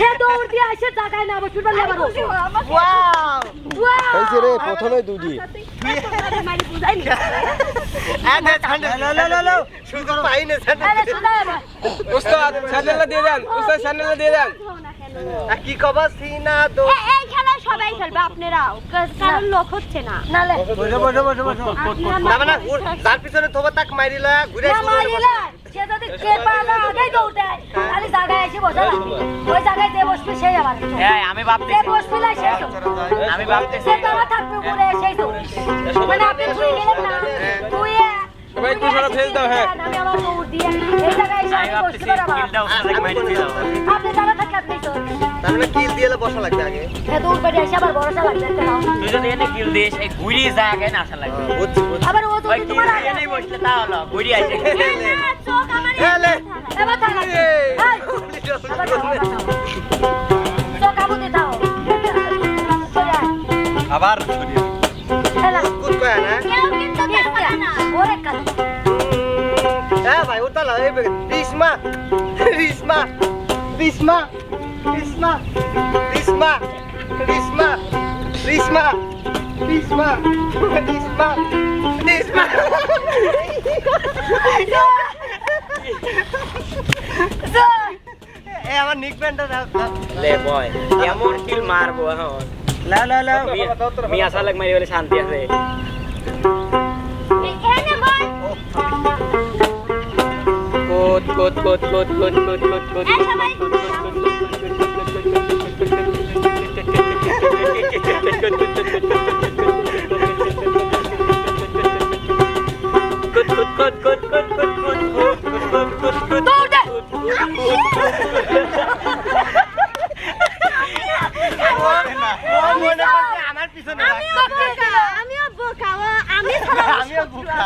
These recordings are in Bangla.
সে দৌড় দিয়ে এসে জায়গায় না বসুর বাল্লা বারো দিয়ে দেন উস্তাদ স্যান্ডেলটা দিয়ে দেন কি কবা সিনা দো এই খেলা সবাই খেলবে আপনারাও। কারণ লোক হচ্ছে না। নালে বসো বসো বসো বসো না মানে যার পিছনে থোবা তাক মারিলা ঘুরে না মারিলে সে যদি কে পালা আগেই দৌড় দেয় খালি জায়গায় এসে বসে লাগবে ওই জায়গায় যে বসবে সেই আবার হ্যাঁ আমি ভাবতেছি যে বসবে না সেই আমি ভাবতেছি সে দাঁড়া থাকবে উপরে সেই তো মানে আপনি তুই গেলেন না। তুই সবাই একটু সরা ফেস দাও, হ্যাঁ। আমি আমার দৌড় দিয়ে এই জায়গায় এসে আমি আপনি দাঁড়া থাকলে আপনি তো। তার মানে কিল দিয়ে বসা লাগবে আগে। হ্যাঁ দৌড় এসে আবার ভরসা লাগবে একটা নাও। তুই যদি এনে কিল দিস এই ঘুরি জায়গায় না আসা লাগবে। বুঝছি বুঝছি। আবার ও যদি তোমার আগে নেই বসলে তা হলো ঘুরি আসে। চোখ আমার এলে এবার থাকা আবার কাবুতে দাও। আবার। কুদ কয়া না এ আমার নিক দাও লে বয় এমন কিল মারবো এখন লা লা লা মি আসা লাগ মারি বলে শান্তি আছে আমার পিছনে আমিও বোকা আমিও বোকা ও আমি ছাড়া আমার আমিও বোকা।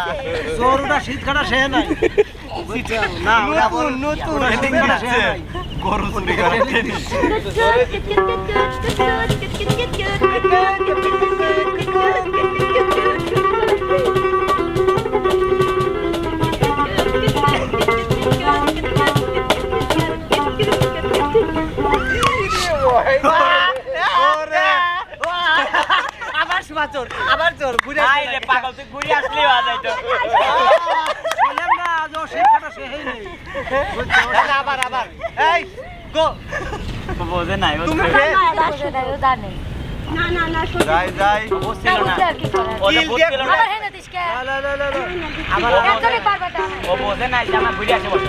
জোরটা শীত কাটা সে নাই না নতুন। নতুন গরু চুরি আবার আবার এই গো বোঝে নাই তুমি জানে না না না যাই যাই ও ছিল না ওটা বলছিল না আবার হেনে দিস কে না না না না আবার একদমই পারবে না ও বোঝে নাই জানা বুঝে আছে বসে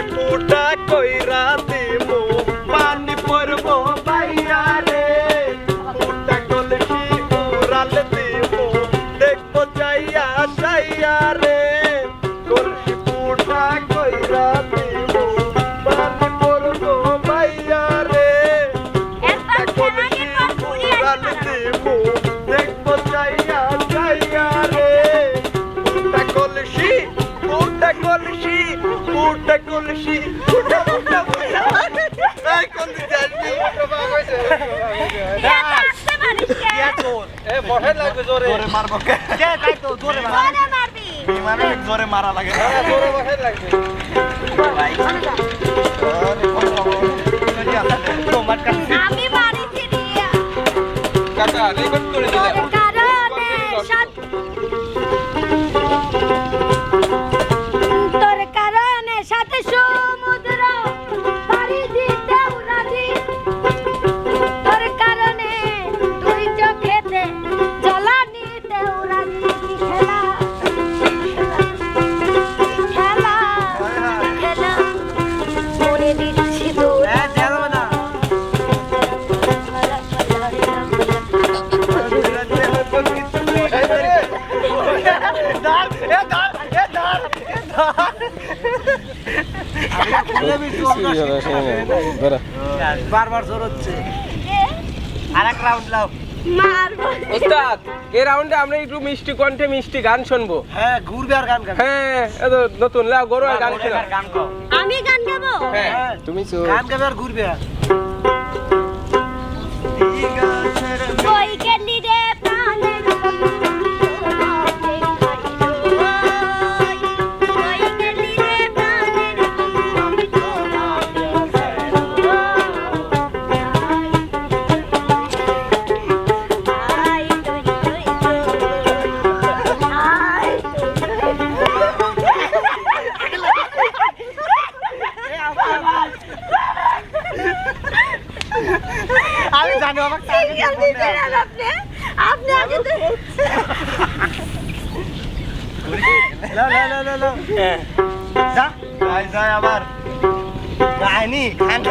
জোরে মারা লাগে। তোমার কাছে আমি বাড়ি ফিরি কাটা রিপোর্ট করে দিলাম বারবার রাউন্ডে আমরা একটু মিষ্টি কণ্ঠে মিষ্টি গান শুনব হ্যাঁ ঘুরবে আর গান হ্যাঁ নতুন লাও গরু গান গান গান তুমি চো গান গাবে আর ঘুরবে সিঙ্গেল দিতেন আপনি? আপনি আগে তো যা। আবার। খান।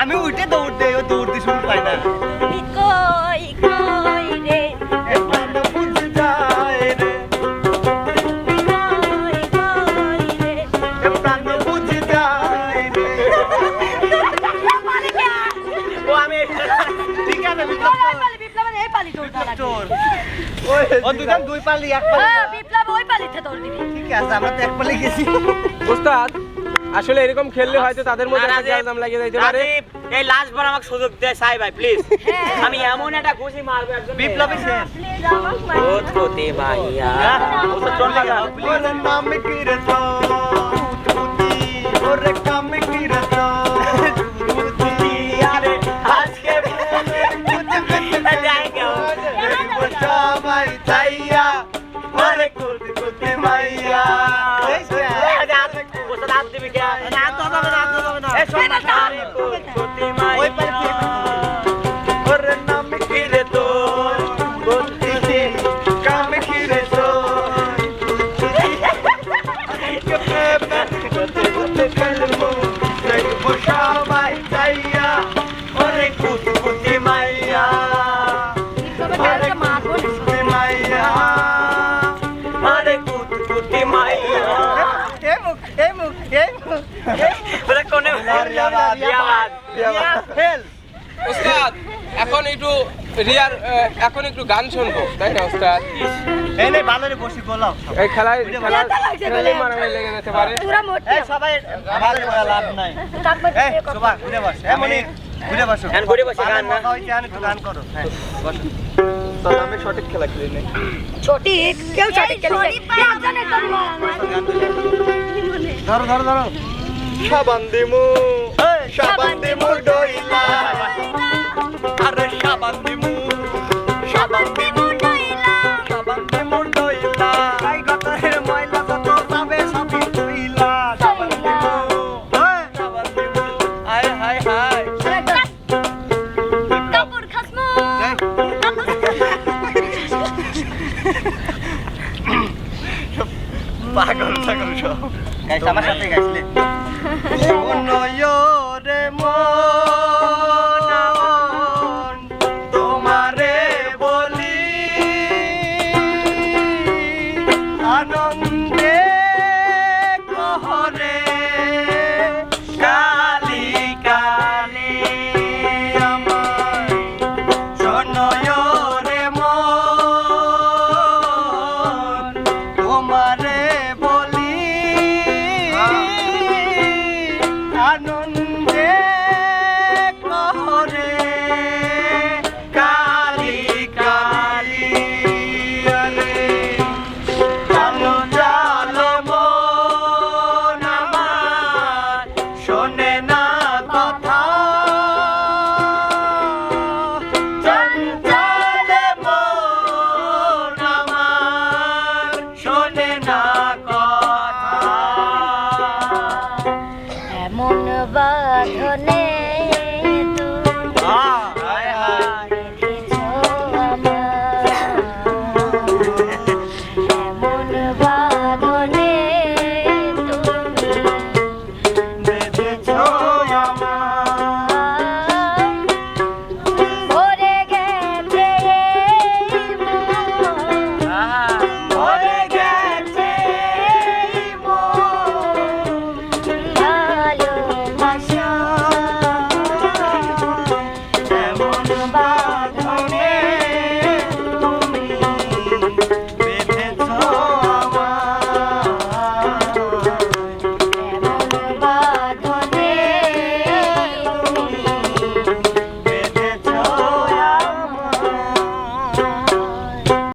আমি উঠে দৌড় দেই ও দৌড় দিয়ে শুনতে পাই না। এক পালি হ্যাঁ বিপ্লব ওই পালিতে তোর দিবি। ঠিক আছে আমরা তো এক পালি গেছি। ওস্তাদ আসলে এরকম খেললে হয়তো তাদের মধ্যে একটা গ্যালজাম লাগিয়ে যাইতে পারে। এই লাস্ট বার আমাকে সুযোগ দে সাই ভাই প্লিজ আমি এমন একটা ঘুষি মারবো একজন বিপ্লবী শেষ উৎপত্তি ভাইয়া। ও তো চল লাগা প্লিজ নাম কি রে তো। উস্তাদ এখন একটু রিয়ার এখন একটু গান শুনব। তাই না উস্তাদ এই নে সবাই আমাদের বলা লাভ নাই। এই শোভা বস। হ্যাঁ বসে গান না। হয় জানি তো গান করো। হ্যাঁ বসো। খেলা খেলি নাই সঠিক? কেউ সঠিক ধরো ধরো ধরো। সাবান দিমু এই। সাবান দিমু ডইলা। আরে সাবান দিমু সাবান দিমু সাবান দিমু ডইলা গাই ময়লা যত যাবে সবই কইলা সাবান দিমু সাবান দিমু হায় হায় হায়। কাপড় খাসমো। পাগল পাগল সব। গাইছ আমার সাথে গাইছিলে রে মন